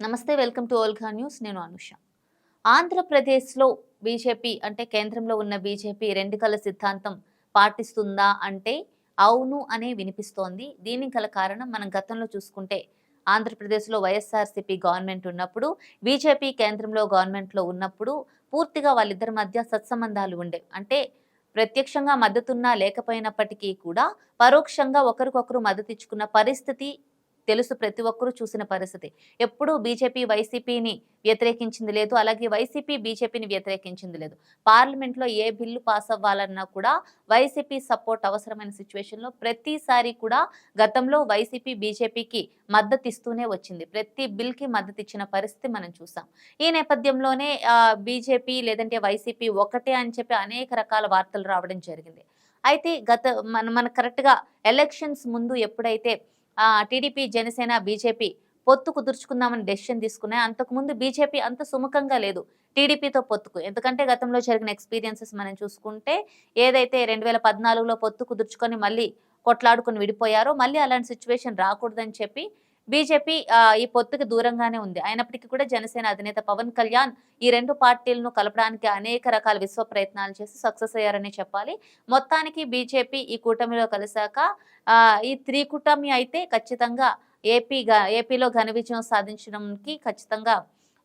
నమస్తే welcome to ఓల్ఘా news. నేను అనుష. ఆంధ్రప్రదేశ్లో బీజేపీ అంటే కేంద్రంలో ఉన్న బీజేపీ రెండు కల సిద్ధాంతం పాటిస్తుందా అంటే అవును అనే వినిపిస్తోంది. దీనికి గల కారణం మనం గతంలో చూసుకుంటే ఆంధ్రప్రదేశ్లో వైఎస్ఆర్సీపీ గవర్నమెంట్ ఉన్నప్పుడు బీజేపీ కేంద్రంలో గవర్నమెంట్లో ఉన్నప్పుడు పూర్తిగా వాళ్ళిద్దరి మధ్య సత్సంబంధాలు ఉండేవి అంటే ప్రత్యక్షంగా మద్దతున్నా లేకపోయినప్పటికీ కూడా పరోక్షంగా ఒకరికొకరు మద్దతు ఇచ్చుకున్న పరిస్థితి తెలుసు ప్రతి ఒక్కరూ చూసిన పరిస్థితి. ఎప్పుడూ బీజేపీ వైసీపీని వ్యతిరేకించింది లేదు అలాగే వైసీపీ బీజేపీని వ్యతిరేకించింది లేదు. పార్లమెంట్లో ఏ బిల్లు పాస్ అవ్వాలన్నా కూడా వైసీపీ సపోర్ట్ అవసరమైన సిచ్యువేషన్లో ప్రతిసారి కూడా గతంలో వైసీపీ బీజేపీకి మద్దతు ఇస్తూనే వచ్చింది. ప్రతి బిల్కి మద్దతు ఇచ్చిన పరిస్థితి మనం చూసాం. ఈ నేపథ్యంలోనే బీజేపీ లేదంటే వైసీపీ ఒకటే అని చెప్పి అనేక రకాల వార్తలు రావడం జరిగింది. అయితే గత మన మన కరెక్ట్గా ఎలక్షన్స్ ముందు ఎప్పుడైతే టీడీపీ జనసేన బీజేపీ పొత్తు కుదుర్చుకుందామని డెసిషన్ తీసుకున్నాయి. అంతకుముందు బీజేపీ అంత సుముఖంగా లేదు టీడీపీతో పొత్తుకు. ఎందుకంటే గతంలో జరిగిన ఎక్స్పీరియన్సెస్ మనం చూసుకుంటే ఏదైతే రెండు వేల పద్నాలుగులో పొత్తు కుదుర్చుకొని మళ్ళీ కొట్లాడుకుని విడిపోయారో మళ్ళీ అలాంటి సిచ్యువేషన్ రాకూడదని చెప్పి బీజేపీ ఈ పొత్తుకి దూరంగానే ఉంది. అయినప్పటికీ కూడా జనసేన అధినేత పవన్ కళ్యాణ్ ఈ రెండు పార్టీలను కలపడానికి అనేక రకాల విశ్వ ప్రయత్నాలు చేసి సక్సెస్ అయ్యారని చెప్పాలి. మొత్తానికి బీజేపీ ఈ కూటమిలో కలిశాక ఈ త్రికూటమి అయితే ఖచ్చితంగా ఏపీగా ఏపీలో ఘన విజయం సాధించడానికి ఖచ్చితంగా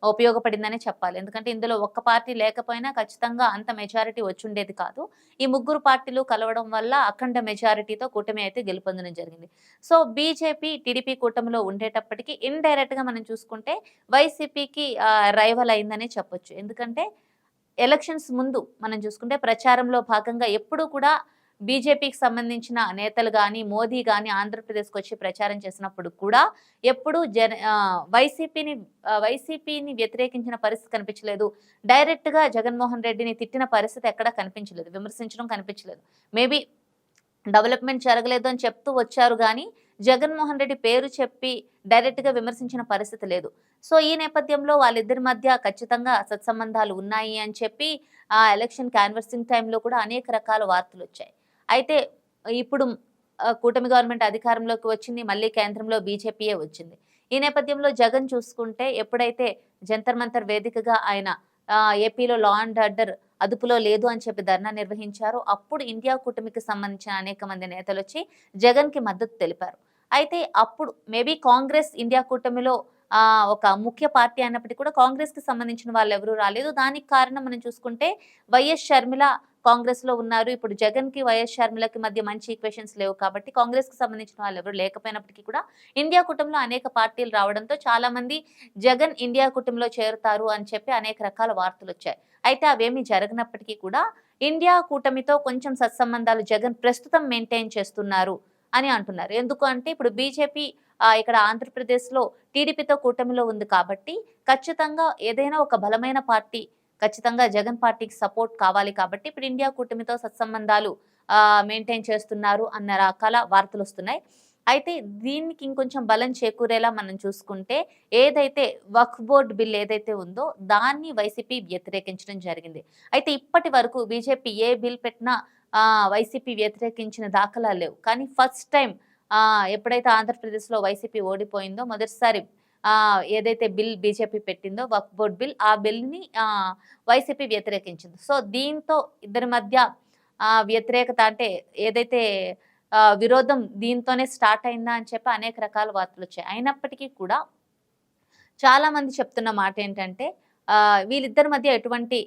ఉపయోగపడిందని చెప్పాలి. ఎందుకంటే ఇందులో ఒక్క పార్టీ లేకపోయినా ఖచ్చితంగా అంత మెజారిటీ వచ్చుండేది కాదు. ఈ ముగ్గురు పార్టీలు కలవడం వల్ల అఖండ మెజారిటీతో కూటమి అయితే గెలుపొందడం జరిగింది. సో బీజేపీ టీడీపీ కూటమిలో ఉండేటప్పటికీ గా మనం చూసుకుంటే వైసీపీకి రైవల్ అయిందని చెప్పొచ్చు. ఎందుకంటే ఎలక్షన్స్ ముందు మనం చూసుకుంటే ప్రచారంలో భాగంగా ఎప్పుడూ కూడా బీజేపీకి సంబంధించిన నేతలు కానీ మోదీ కానీ ఆంధ్రప్రదేశ్కి వచ్చి ప్రచారం చేసినప్పుడు కూడా ఎప్పుడు జన వైసీపీని వైసీపీని వ్యతిరేకించిన పరిస్థితి కనిపించలేదు. డైరెక్ట్గా జగన్మోహన్ రెడ్డిని తిట్టిన పరిస్థితి ఎక్కడా కనిపించలేదు. విమర్శించడం కనిపించలేదు. మేబీ డెవలప్మెంట్ జరగలేదు అని చెప్తూ వచ్చారు కానీ జగన్మోహన్ రెడ్డి పేరు చెప్పి డైరెక్ట్గా విమర్శించిన పరిస్థితి లేదు. సో ఈ నేపథ్యంలో వాళ్ళిద్దరి మధ్య ఖచ్చితంగా సత్సంబంధాలు ఉన్నాయి అని చెప్పి ఆ ఎలక్షన్ క్యాన్వర్సింగ్ టైంలో కూడా అనేక రకాల వార్తలు వచ్చాయి అయితే ఇప్పుడు కూటమి గవర్నమెంట్ అధికారంలోకి వచ్చింది మళ్ళీ కేంద్రంలో బీజేపీయే వచ్చింది. ఈ నేపథ్యంలో జగన్ చూసుకుంటే ఎప్పుడైతే జంతర్ మంతర్ వేదికగా ఆయన ఏపీలో లా అండ్ ఆర్డర్ అదుపులో లేదు అని చెప్పి ధర్నా నిర్వహించారు అప్పుడు ఇండియా కూటమికి సంబంధించిన అనేక మంది నేతలు వచ్చి జగన్కి మద్దతు తెలిపారు. అయితే అప్పుడు మేబీ కాంగ్రెస్ ఇండియా కూటమిలో ఒక ముఖ్య పార్టీ అన్నప్పటికీ కూడా కాంగ్రెస్కి సంబంధించిన వాళ్ళు ఎవరూ రాలేదు. దానికి కారణం మనం చూసుకుంటే వైఎస్ షర్మిల కాంగ్రెస్లో ఉన్నారు. ఇప్పుడు జగన్కి వైఎస్ షర్మిలకి మధ్య మంచి ఈక్వేషన్స్ లేవు కాబట్టి కాంగ్రెస్కి సంబంధించిన వాళ్ళు ఎవరు లేకపోయినప్పటికీ కూడా ఇండియా కుటుంబంలో అనేక పార్టీలు రావడంతో చాలా మంది జగన్ ఇండియా కుటుంబంలో చేరుతారు అని చెప్పి అనేక రకాల వార్తలు వచ్చాయి. అయితే అవేమి జరగనప్పటికీ కూడా ఇండియా కూటమితో కొంచెం సత్సంబంధాలు జగన్ ప్రస్తుతం మెయింటైన్ చేస్తున్నారు అని అంటున్నారు. ఎందుకు అంటే ఇప్పుడు బీజేపీ ఇక్కడ ఆంధ్రప్రదేశ్లో టీడీపీతో కూటమిలో ఉంది కాబట్టి ఖచ్చితంగా ఏదైనా ఒక బలమైన పార్టీ ఖచ్చితంగా జగన్ పార్టీకి సపోర్ట్ కావాలి కాబట్టి ఇప్పుడు ఇండియా కూటమితో సత్సంబంధాలు మెయింటైన్ చేస్తున్నారు అన్న రకాల వార్తలు వస్తున్నాయి. అయితే దీనికి ఇంకొంచెం బలం చేకూరేలా మనం చూసుకుంటే ఏదైతే వక్ బోర్డ్ బిల్ ఏదైతే ఉందో దాన్ని వైసీపీ వ్యతిరేకించడం జరిగింది. అయితే ఇప్పటి వరకు బీజేపీ ఏ బిల్ పెట్టినా వైసీపీ వ్యతిరేకించిన దాఖలా లేవు. కానీ ఫస్ట్ టైం ఎప్పుడైతే ఆంధ్రప్రదేశ్లో వైసీపీ ఓడిపోయిందో మొదటిసారి ఏదైతే బిల్ బీజేపీ పెట్టిందో వక్ బోర్డ్ బిల్ ఆ బిల్ని వైసీపీ వ్యతిరేకించింది. సో దీంతో ఇద్దరి మధ్య వ్యతిరేకత అంటే ఏదైతే విరోధం దీంతోనే స్టార్ట్ అయిందా అని చెప్పి అనేక రకాల వార్తలు వచ్చాయి. అయినప్పటికీ కూడా చాలామంది చెప్తున్న మాట ఏంటంటే వీళ్ళిద్దరి మధ్య ఎటువంటి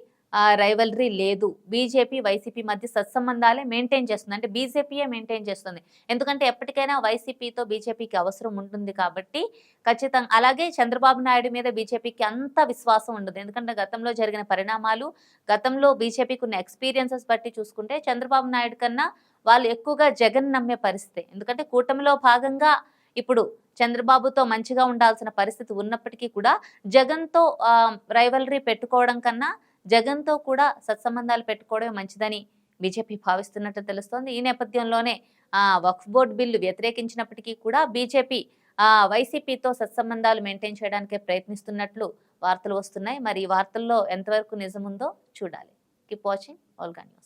రైవలరీ లేదు. బీజేపీ వైసీపీ మధ్య సత్సంబంధాలే మెయింటైన్ చేస్తుంది. అంటే బీజేపీయే మెయింటైన్ చేస్తుంది? ఎందుకంటే ఎప్పటికైనా వైసీపీతో బీజేపీకి అవసరం ఉంటుంది కాబట్టి ఖచ్చితంగా అలాగే చంద్రబాబు నాయుడు మీద బీజేపీకి అంత విశ్వాసం ఉండదు. ఎందుకంటే గతంలో జరిగిన పరిణామాలు గతంలో బీజేపీకి ఉన్న ఎక్స్పీరియన్సెస్ బట్టి చూసుకుంటే చంద్రబాబు నాయుడు కన్నా వాళ్ళు ఎక్కువగా జగన్ నమ్మే పరిస్థితి. ఎందుకంటే కూటమిలో భాగంగా ఇప్పుడు చంద్రబాబుతో మంచిగా ఉండాల్సిన పరిస్థితి ఉన్నప్పటికీ కూడా జగన్తో రైవలరీ పెట్టుకోవడం కన్నా జగన్తో కూడా సత్సంబంధాలు పెట్టుకోవడమే మంచిదని బీజేపీ భావిస్తున్నట్టు తెలుస్తోంది. ఈ నేపథ్యంలోనే వక్ఫ్ బోర్డు బిల్లు వ్యతిరేకించినప్పటికీ కూడా బీజేపీ వైసీపీతో సత్సంబంధాలు మెయింటైన్ చేయడానికే ప్రయత్నిస్తున్నట్లు వార్తలు వస్తున్నాయి. మరి ఈ వార్తల్లో ఎంతవరకు నిజముందో చూడాలి. Keep watching. ఆల్గా న్యూస్